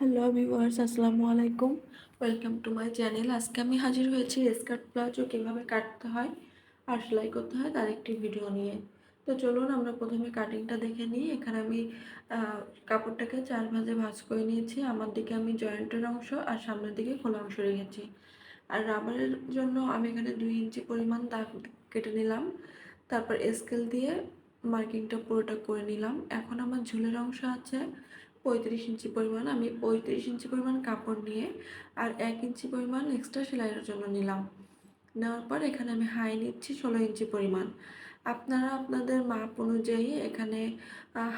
Hello viewers আসসালামু আলাইকুম। Welcome to my channel আজকে আমি হাজির হয়েছি স্কার্ট প্লাজো কীভাবে কাটতে হয় আর সেলাই করতে হয় তার একটি ভিডিও নিয়ে। তো চলুন আমরা প্রথমে কাটিংটা দেখে নিই। এখানে আমি কাপড়টাকে চার ভাঁজে ভাঁজ করে নিয়েছি। আমার দিকে আমি জয়েন্টের অংশ আর সামনের দিকে খোলা অংশ রেখেছি। আর রাবারের জন্য আমি এখানে দুই ইঞ্চি পরিমাণ দাগ কেটে নিলাম। তারপর স্কেল দিয়ে মার্কিংটা পুরোটা করে নিলাম। এখন আমার ঝুলের অংশ আছে। পঁয়ত্রিশ ইঞ্চি পরিমাণ আমি পঁয়ত্রিশ ইঞ্চি পরিমাণ কাপড় নিয়ে আর এক ইঞ্চি পরিমাণ এক্সট্রা সেলাইয়ের জন্য নিলাম। নেওয়ার পর এখানে আমি হাই নিচ্ছি ষোলো ইঞ্চি পরিমাণ। আপনারা আপনাদের মাপ অনুযায়ী এখানে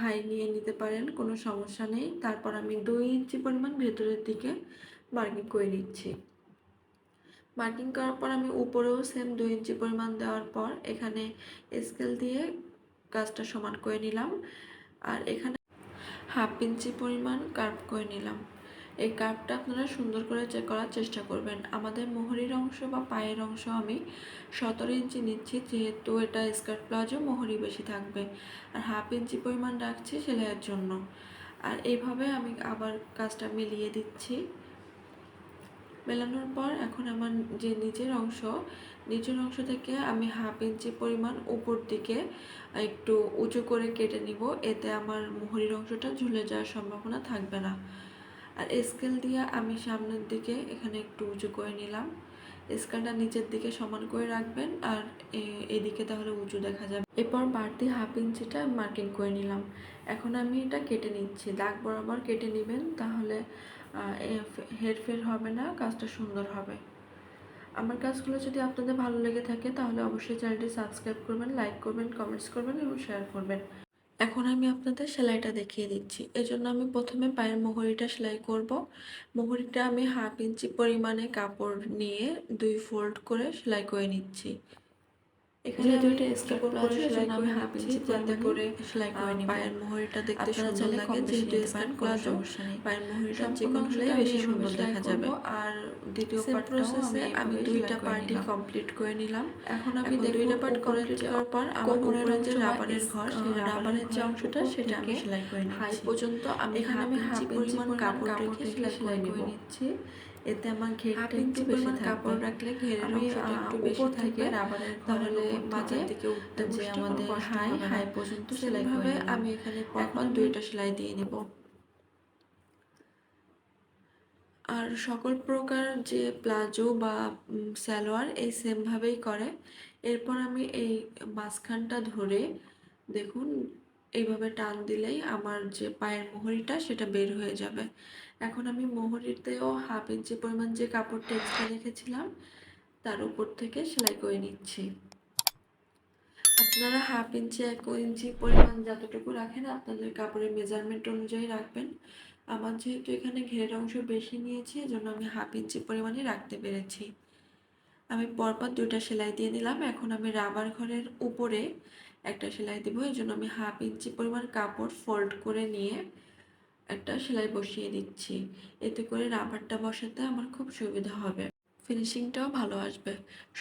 হাই নিয়ে নিতে পারেন, কোনো সমস্যা নেই। তারপর আমি দুই ইঞ্চি পরিমাণ ভেতরের দিকে মার্কিং করে নিচ্ছি। মার্কিং করার পর আমি উপরেও সেম দুই ইঞ্চি পরিমাণ দেওয়ার পর এখানে স্কেল দিয়ে কাজটা সমান করে নিলাম। আর এখানে হাফ ইঞ্চি পরিমাণ কার্ভ করে নিলাম। এই কার্ভটা আপনারা সুন্দর করে চেক করার চেষ্টা করবেন। আমাদের মোহরির অংশ বা পায়ের অংশ আমি সতেরো ইঞ্চি নিচ্ছি, যেহেতু এটা স্কার্ট প্লাজো, মোহরি বেশি থাকবে। আর হাফ ইঞ্চি পরিমাণ রাখছি সেলাইয়ের জন্য। আর এইভাবে আমি আবার কাজটা মিলিয়ে দিচ্ছি। মেলানোর পর এখন আমার যে নিচের অংশ নিচের অংশ থেকে আমি হাফ ইঞ্চি পরিমাণ উপর দিকে একটু উঁচু করে কেটে নিব। এতে আমার মুহুরির অংশটা ঝুলে যাওয়ার সম্ভাবনা থাকবে না। আর স্কেল দিয়ে আমি সামনের দিকে এখানে একটু উঁচু করে নিলাম। স্কেলটা নিচের দিকে সমান করে রাখবেন আর এদিকে তাহলে উঁচু দেখা যাবে। এরপর বাড়তি হাফ ইঞ্চিটা মার্কিং করে নিলাম। এখন আমি এটা কেটে নিচ্ছি। দাগ বরাবর কেটে নেবেন, তাহলে হেরফের হবে না, কাজটা সুন্দর হবে। আমার কাজগুলো যদি আপনাদের ভালো লেগে থাকে, তাহলে অবশ্যই চ্যানেলটি সাবস্ক্রাইব করবেন, লাইক করবেন, কমেন্টস করবেন এবং শেয়ার করবেন। এখন আমি আপনাদের সেলাইটা দেখিয়ে দিচ্ছি। এজন্য আমি প্রথমে পায়ের মোহরিটা সেলাই করব। মোহরিটা আমি হাফ ইঞ্চি পরিমাণে কাপড় নিয়ে দুই ফোল্ড করে সেলাই করে নিচ্ছি। এখানে আমি এটা স্কিপ স্কিপ করে করে সেলাই সেজন্য আমি আমি হাফ ইঞ্চি যাতে করে সেলাই করে নিব পায়ের মোহরিটা দেখতে সুন্দর লাগে যেহেতু স্কার্ট প্লাজো পায়ের মোহরিটা চিকন হলে বেশি সুন্দর দেখা যাবে। আর দ্বিতীয় Same পার্টটাও আমি এ আমি এভাবেই দুইটা নিলাম। কমপ্লিট করে নিলাম। এখন আমি দুইটা পার্ট কমপ্লিট করার পর আমার কোমরের উপরে যে রাবারের ঘর সেই রাবারের যে অংশটা সেটা আমি সেলাই করে নিচ্ছি। পর্যন্ত আমি এখানে আমি হাফ ইঞ্চি পরিমাণ কাপড় রেখে সেলাই করে নিচ্ছি। এতে আমার ঘেরটা একটু বেশি কাপড় রাখলে ঘেরের অংশটা একটু বেশি থেকে রাবারের তাহলে মাঝের দিকে উঠতে যে আমাদের হাই হাই পর্যন্ত সেলাই করে আমি এখানে পরপর দুইটা সেলাই দিয়ে নিব। আর সকল প্রকার যে প্লাজো বা সালোয়ার এই সেমভাবেই করে। এরপর আমি এই মাঝখানটা ধরে দেখুন এইভাবে টান দিলেই আমার যে পায়ের মোহরিটা সেটা বের হয়ে যাবে। এখন আমি মোহরিতেও হাফ ইঞ্চি পরিমাণ যে কাপড়টা এক্সট্রা রেখেছিলাম, তার উপর থেকে সেলাই করে নিচ্ছি। আপনারা হাফ ইঞ্চি, এক ইঞ্চি পরিমাণ যতটুকু রাখেন, আপনাদের কাপড়ের মেজারমেন্ট অনুযায়ী রাখবেন। আমার যেহেতু এখানে ঘেরের অংশ বেশি নিয়েছি, এজন্য আমি হাফ ইঞ্চি পরিমাণে রাখতে পেরেছি। আমি পরপর দুইটা সেলাই দিয়ে দিলাম এখন আমি রাবার ঘরের উপরে একটা সেলাই দিব, এই জন্য আমি হাফ ইঞ্চি পরিমাণ কাপড় ফোল্ড করে নিয়ে একটা সেলাই বসিয়ে দিচ্ছি। এতে করে রাবারটা বসাতে আমার খুব সুবিধা হবে। ফিনিশিংটাও ভালো আসবে।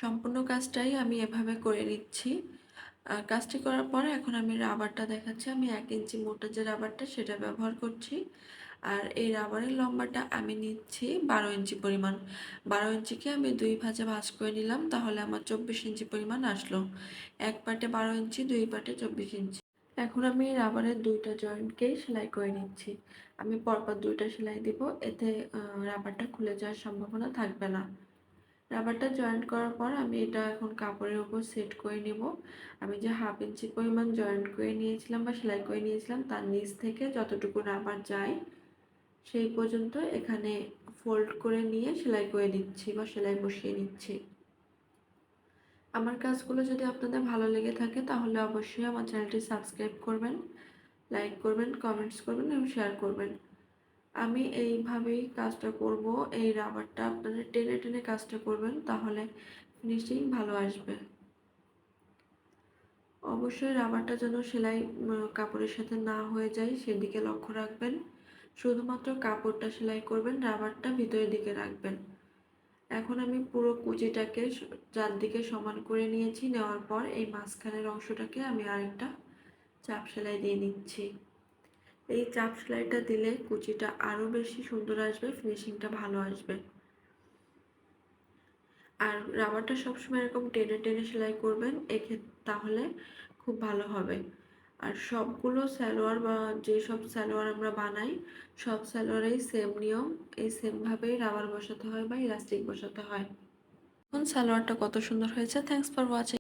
সম্পূর্ণ কাজটাই আমি এভাবে করে নিচ্ছি। আর কাজটি করার পরে এখন আমি রাবারটা দেখাচ্ছি। আমি এক ইঞ্চি মোটা যে রাবারটা সেটা ব্যবহার করছি। আর এই রাবারের লম্বাটা আমি নিচ্ছি বারো ইঞ্চি পরিমাণ। বারো ইঞ্চিকে আমি দুই ভাজে ভাঁজ করে নিলাম, তাহলে আমার চব্বিশ ইঞ্চি পরিমাণ আসলো। এক পাটে বারো ইঞ্চি, দুই পাটে চব্বিশ ইঞ্চি। এখন আমি রাবারের দুইটা জয়েন্টকেই সেলাই করে নিচ্ছি। আমি পরপর দুইটা সেলাই দিব, এতে রাবারটা খুলে যাওয়ার সম্ভাবনা থাকবে না। রাবারটা জয়েন্ট করার পর আমি এটা এখন কাপড়ের উপর সেট করে নেব। আমি যে হাফ ইঞ্চি পরিমাণ জয়েন্ট করে নিয়েছিলাম বা সেলাই করে নিয়েছিলাম, তার নিচ থেকে যতটুকু রাবার যায় সেই পর্যন্ত এখানে ফোল্ড করে নিয়ে সেলাই করে দিচ্ছি বা সেলাই বসিয়ে নিচ্ছি। আমার কাজগুলো যদি আপনাদের ভালো লেগে থাকে তাহলে অবশ্যই আমার চ্যানেলটি সাবস্ক্রাইব করবেন লাইক করবেন কমেন্টস করবেন এবং শেয়ার করবেন। আমি এইভাবেই কাজটা করব, এই রাবারটা আপনারা টেনে টেনে কাজটা করবেন তাহলে ফিনিশিং ভালো আসবে। অবশ্যই রাবারটা যেন সেলাই কাপড়ের সাথে না হয়ে যায় সেদিকে লক্ষ্য রাখবেন। শুধুমাত্র কাপড়টা সেলাই করবেন, রাবারটা ভিতরের দিকে রাখবেন। এখন আমি পুরো কুচিটাকে চারদিকে সমান করে নিয়েছি, নেওয়ার পর এই মাঝখানের অংশটাকে আমি আরেকটা চাপ সেলাই দিয়ে নিচ্ছি। এই চাপ সেলাইটা দিলে কুচিটা আরও বেশি সুন্দর আসবে, ফিনিশিংটা ভালো আসবে। আর রাবারটা সবসময় এরকম টেনে টেনে সেলাই করবেন এক্ষেত্রে তাহলে খুব ভালো হবে। আর সবগুলো স্যালোয়ার বা যেসব স্যালোয়ার আমরা বানাই, সব স্যালোয়ারেই সেম নিয়ম। এই সেমভাবেই রাবার বসাতে হয় বা ইলাস্টিক বসাতে হয়। এখন স্যালোয়ারটা কত সুন্দর হয়েছে। Thanks for watching